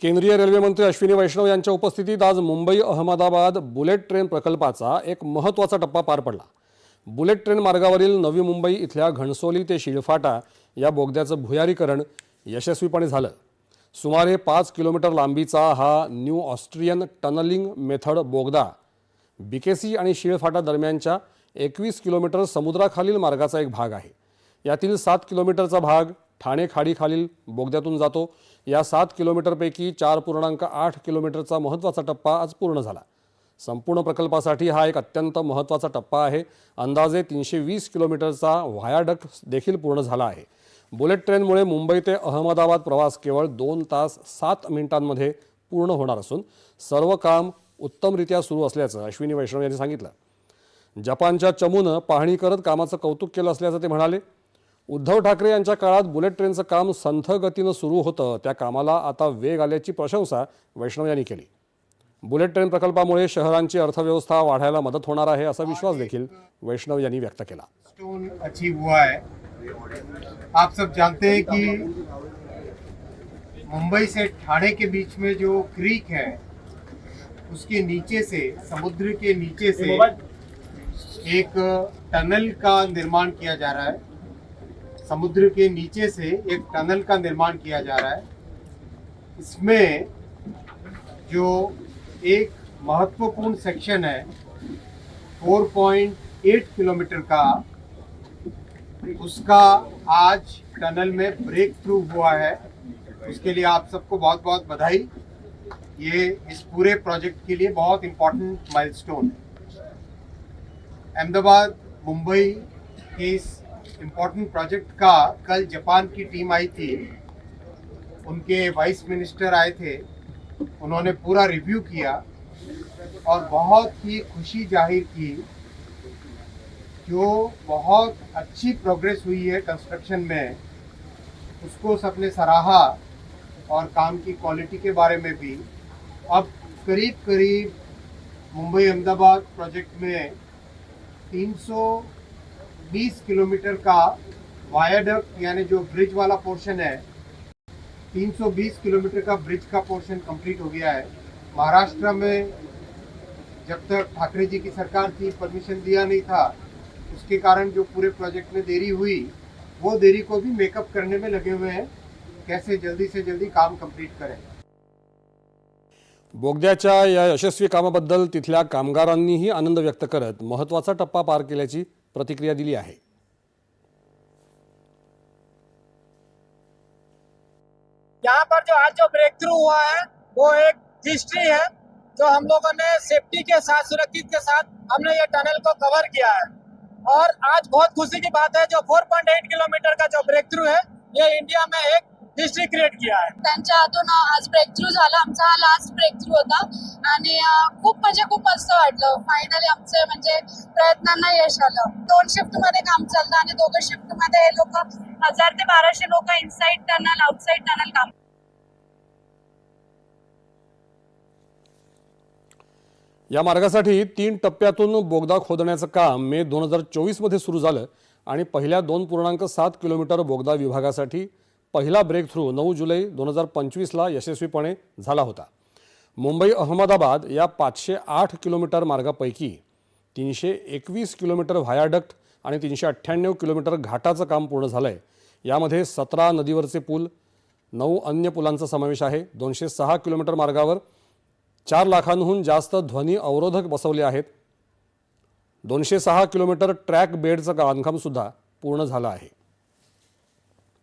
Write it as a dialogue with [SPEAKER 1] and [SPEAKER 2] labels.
[SPEAKER 1] केंद्रीय रेल्वेमंत्री अश्विनी वैष्णव यांच्या उपस्थितीत आज मुंबई अहमदाबाद बुलेट ट्रेन प्रकल्पाचा एक महत्त्वाचा टप्पा पार पडला. बुलेट ट्रेन मार्गावरील नवी मुंबई इथल्या घणसोली ते शिळफाटा या बोगद्याचं भुयारीकरण यशस्वीपणे झालं. सुमारे पाच किलोमीटर लांबीचा हा न्यू ऑस्ट्रियन टनलिंग मेथड बोगदा बीकेसी आणि शिळफाटा दरम्यानच्या एकवीस किलोमीटर समुद्राखालील मार्गाचा एक भाग आहे. यातील सात किलोमीटरचा भाग ठाणे खाडीखालील बोगद्यातून जातो. या सात किलोमीटरपैकी चार पूर्णांक आठ किलोमीटरचा महत्त्वाचा टप्पा आज पूर्ण झाला. संपूर्ण प्रकल्पासाठी हा एक अत्यंत महत्त्वाचा टप्पा आहे. अंदाजे तीनशे वीस किलोमीटरचा व्हायाडक्ट देखील पूर्ण झाला आहे. बुलेट ट्रेनमुळे मुंबई ते अहमदाबाद प्रवास केवळ दोन तास सात मिनिटांमध्ये पूर्ण होणार असून सर्व काम उत्तमरित्या सुरू असल्याचं अश्विनी वैष्णव यांनी सांगितलं. जपानच्या चमूनं पाहणी करत कामाचं कौतुक केलं असल्याचं ते म्हणाले. उद्धव ठाकरे यांच्या काळात बुलेट ट्रेनचं काम संथ गतीनं सुरू होतं. त्या कामाला आता वेग आल्याची प्रशंसा वैष्णव यांनी केली. बुलेट ट्रेन प्रकल्पामुळे शहरांची अर्थव्यवस्था वाढायला मदत होणार आहे असा विश्वास देखील वैष्णव यांनी व्यक्त केला.
[SPEAKER 2] अचीव हुआ है। आप सब जानते हैं कि मुंबई से ठाणे के बीच में जो क्रीक है उसके नीचे से समुद्र के नीचे से एक टनल का निर्माण किया जा रहा है। समुद्र के नीचे से एक टनल का निर्माण किया जा रहा है। इसमें जो एक महत्वपूर्ण सेक्शन है 4.8 किलोमीटर का, उसका आज टनल में ब्रेक थ्रू हुआ है। उसके लिए आप सबको बहुत बहुत बधाई। ये इस पूरे प्रोजेक्ट के लिए बहुत इम्पोर्टेंट माइलस्टोन है। अहमदाबाद, मुंबई के इस इम्पोर्टेंट प्रोजेक्ट का कल जापान की टीम आई थी। उनके वाइस मिनिस्टर आए थे। उन्होंने पूरा रिव्यू किया और बहुत ही खुशी ज़ाहिर की जो बहुत अच्छी प्रोग्रेस हुई है कंस्ट्रक्शन में। उसको सबने सराहा और काम की क्वालिटी के बारे में भी। अब करीब करीब मुंबई अहमदाबाद प्रोजेक्ट में 320 किलोमीटर का वायाडक्ट यानी जो ब्रिज वाला पोर्शन है 320 किलोमीटर का ब्रिज का पोर्शन कंप्लीट हो गया है। महाराष्ट्र में जब तक ठाकरे जी की सरकार थी परमिशन दिया नहीं था, उसके कारण जो पूरे प्रोजेक्ट में देरी हुई, वो देरी को भी मेकअप करने में लगे हुए हैं। कैसे जल्दी से जल्दी काम कंप्लीट करें।
[SPEAKER 1] बोगद्याच्या या यशस्वी कामाबद्दल तिथल्या कामगारांनीही आनंद व्यक्त करत महत्त्वाचा टप्पा पार केल्याची प्रतिक्रिया दिली आहे.
[SPEAKER 3] यहाँ पर जो आज जो ब्रेक थ्रू हुआ है, वो एक हिस्ट्री है, जो हम लोगों ने सेफ्टी के साथ, सुरक्षित के साथ हमने ये टनल को कवर किया है। और आज बहुत खुशी की बात है, जो 4.8 किलोमीटर का जो ब्रेक थ्रू है, ये इंडिया में एक हिस्ट्री क्रिएट किया है।
[SPEAKER 4] त्यांच्या हातून आज ब्रेक थ्रू झाला. आमचा हा लास्ट ब्रेक थ्रू होता. आणि खूप म्हणजे खूप मस्त वाटलं. फायनली आमचे म्हणजे प्रयत्नांना यश आलं. दोन शिफ्टमध्ये काम चालतं आणि दोघं शिफ्टमध्ये हे लोक हजार ते बाराशे लोक इनसाइड टनल आउटसाइड टनल काम
[SPEAKER 1] या मार्गासाठी तीन टप्प्यातून बोगदा खोदण्याचं काम मे दोन हजार चोवीसमध्ये सुरू झालं आणि पहिल्या दोन पूर्णांक सात किलोमीटर बोगदा विभागासाठी पहिला ब्रेक थ्रू नऊ जुलै दोन हजार पंचवीसला यशस्वीपणे झाला होता. मुंबई अहमदाबाद या पाचशे आठ किलोमीटर मार्गापैकी तीनशे एकवीस किलोमीटर व्हायाडक्ट आणि तीनशे अठ्ठ्याण्णव किलोमीटर घाटाचं काम पूर्ण झालं आहे यामध्ये सतरा नदीवरचे पूल नऊ अन्य पुलांचा समावेश आहे. दोनशे सहा किलोमीटर मार्गावर चार लाखांहून जास्त ध्वनी अवरोधक बसवले आहेत. दोनशे सहा किलोमीटर ट्रॅक बेडचं बांधकामसुद्धा पूर्ण झालं आहे.